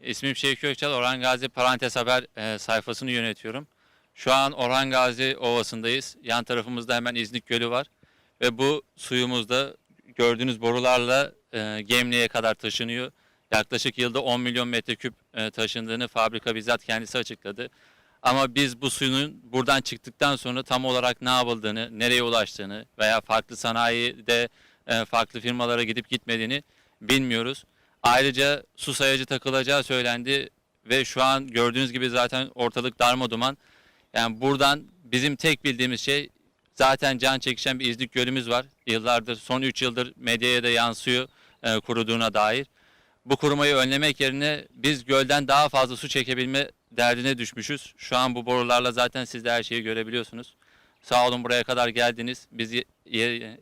İsmim Şevki Ökçal, Orhan Gazi Parantez Haber e, sayfasını yönetiyorum. Şu an Orhan Gazi Ovası'ndayız. Yan tarafımızda hemen İznik Gölü var. Ve bu suyumuz da gördüğünüz borularla e, Gemli'ye kadar taşınıyor. Yaklaşık yılda 10 milyon metreküp e, taşındığını fabrika bizzat kendisi açıkladı. Ama biz bu suyun buradan çıktıktan sonra tam olarak ne yapıldığını, nereye ulaştığını veya farklı sanayide farklı firmalara gidip gitmediğini bilmiyoruz. Ayrıca su sayacı takılacağı söylendi ve şu an gördüğünüz gibi zaten ortalık darma Yani buradan bizim tek bildiğimiz şey zaten can çekişen bir İznik Gölümüz var. Yıllardır, son 3 yıldır medyaya da yansıyor e, kuruduğuna dair. Bu kurumayı önlemek yerine biz gölden daha fazla su çekebilme derdine düşmüşüz. Şu an bu borularla zaten siz de her şeyi görebiliyorsunuz. Sağ olun buraya kadar geldiniz. Biz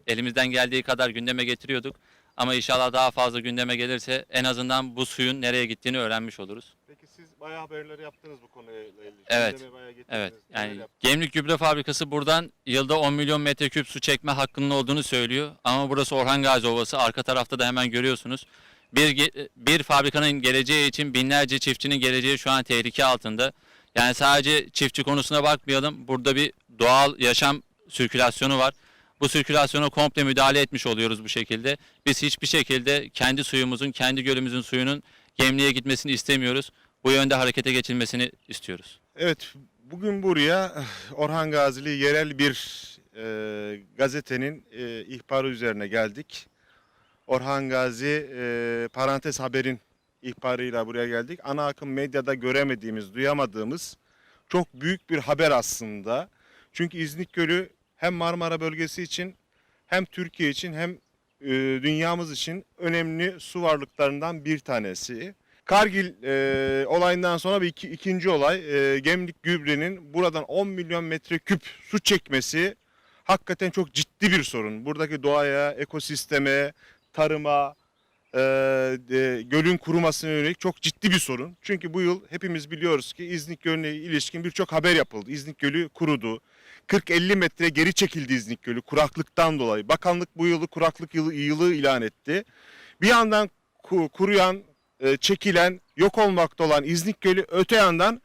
elimizden geldiği kadar gündeme getiriyorduk. Ama inşallah daha fazla gündeme gelirse en azından bu suyun nereye gittiğini öğrenmiş oluruz. Peki siz bayağı haberler yaptınız bu konuyla ilgili. Evet. Evet. Yani? Gemlik Gübre Fabrikası buradan yılda 10 milyon metreküp su çekme hakkının olduğunu söylüyor. Ama burası Orhan Gazi Ovası. Arka tarafta da hemen görüyorsunuz. Bir, bir fabrikanın geleceği için binlerce çiftçinin geleceği şu an tehlike altında. Yani sadece çiftçi konusuna bakmayalım. Burada bir doğal yaşam sirkülasyonu var. Bu sirkülasyona komple müdahale etmiş oluyoruz bu şekilde. Biz hiçbir şekilde kendi suyumuzun, kendi gölümüzün suyunun gemliğe gitmesini istemiyoruz. Bu yönde harekete geçilmesini istiyoruz. Evet, bugün buraya eh, Orhan Gazili yerel bir e, gazetenin e, ihbarı üzerine geldik. Orhan Gazi e, parantez haberin ihbarıyla buraya geldik. Ana akım medyada göremediğimiz, duyamadığımız çok büyük bir haber aslında. Çünkü İznik Gölü hem Marmara bölgesi için hem Türkiye için hem e, dünyamız için önemli su varlıklarından bir tanesi. Kargil e, olayından sonra bir iki, ikinci olay e, Gemlik Gübre'nin buradan 10 milyon metreküp su çekmesi hakikaten çok ciddi bir sorun. Buradaki doğaya, ekosisteme, tarıma, e, e, gölün kurumasına yönelik çok ciddi bir sorun. Çünkü bu yıl hepimiz biliyoruz ki İznik Gölü'ne ilişkin birçok haber yapıldı. İznik Gölü kurudu. 40-50 metre geri çekildi İznik Gölü kuraklıktan dolayı. Bakanlık bu yılı kuraklık yılı, yılı ilan etti. Bir yandan ku- kuruyan, e, çekilen, yok olmakta olan İznik Gölü öte yandan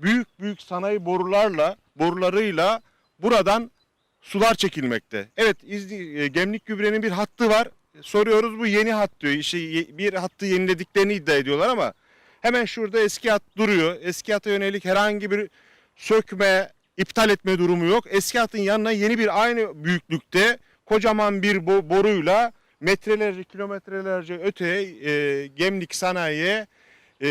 büyük büyük sanayi borularla, borularıyla buradan sular çekilmekte. Evet İzni, e, Gemlik Gübre'nin bir hattı var. Soruyoruz bu yeni hat diyor. İşte bir hattı yenilediklerini iddia ediyorlar ama hemen şurada eski hat duruyor. Eski hata yönelik herhangi bir sökme, iptal etme durumu yok. Eski hatın yanına yeni bir aynı büyüklükte kocaman bir bo- boruyla metrelerce, kilometrelerce öteye e, Gemlik Sanayi'ye, e,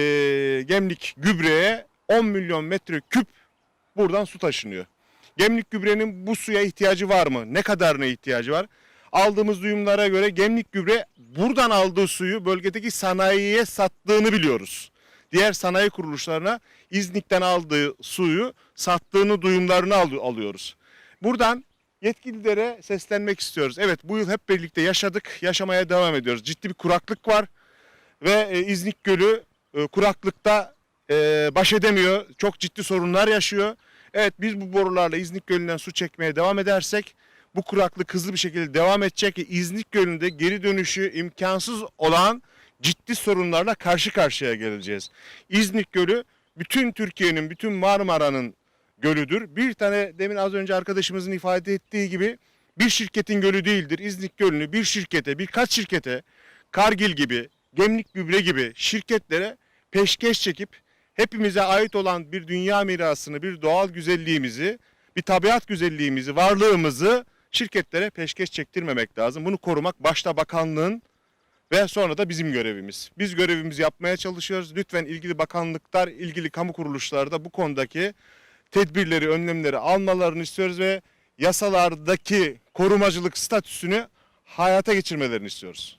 Gemlik Gübre'ye 10 milyon metre küp buradan su taşınıyor. Gemlik gübrenin bu suya ihtiyacı var mı? Ne kadarına ihtiyacı var? Aldığımız duyumlara göre Gemlik gübre buradan aldığı suyu bölgedeki sanayiye sattığını biliyoruz. Diğer sanayi kuruluşlarına İznik'ten aldığı suyu sattığını duyumlarını al- alıyoruz. Buradan yetkililere seslenmek istiyoruz. Evet bu yıl hep birlikte yaşadık, yaşamaya devam ediyoruz. Ciddi bir kuraklık var ve e, İznik Gölü e, kuraklıkta e, baş edemiyor. Çok ciddi sorunlar yaşıyor. Evet biz bu borularla İznik Gölü'nden su çekmeye devam edersek bu kuraklık hızlı bir şekilde devam edecek. İznik Gölü'nde geri dönüşü imkansız olan ciddi sorunlarla karşı karşıya geleceğiz. İznik Gölü bütün Türkiye'nin, bütün Marmara'nın gölüdür. Bir tane demin az önce arkadaşımızın ifade ettiği gibi bir şirketin gölü değildir. İznik Gölü'nü bir şirkete, birkaç şirkete, Kargil gibi, Gemlik Gübre gibi şirketlere peşkeş çekip hepimize ait olan bir dünya mirasını, bir doğal güzelliğimizi, bir tabiat güzelliğimizi, varlığımızı şirketlere peşkeş çektirmemek lazım. Bunu korumak başta bakanlığın ve sonra da bizim görevimiz. Biz görevimizi yapmaya çalışıyoruz. Lütfen ilgili bakanlıklar, ilgili kamu kuruluşları da bu konudaki tedbirleri, önlemleri almalarını istiyoruz ve yasalardaki korumacılık statüsünü hayata geçirmelerini istiyoruz.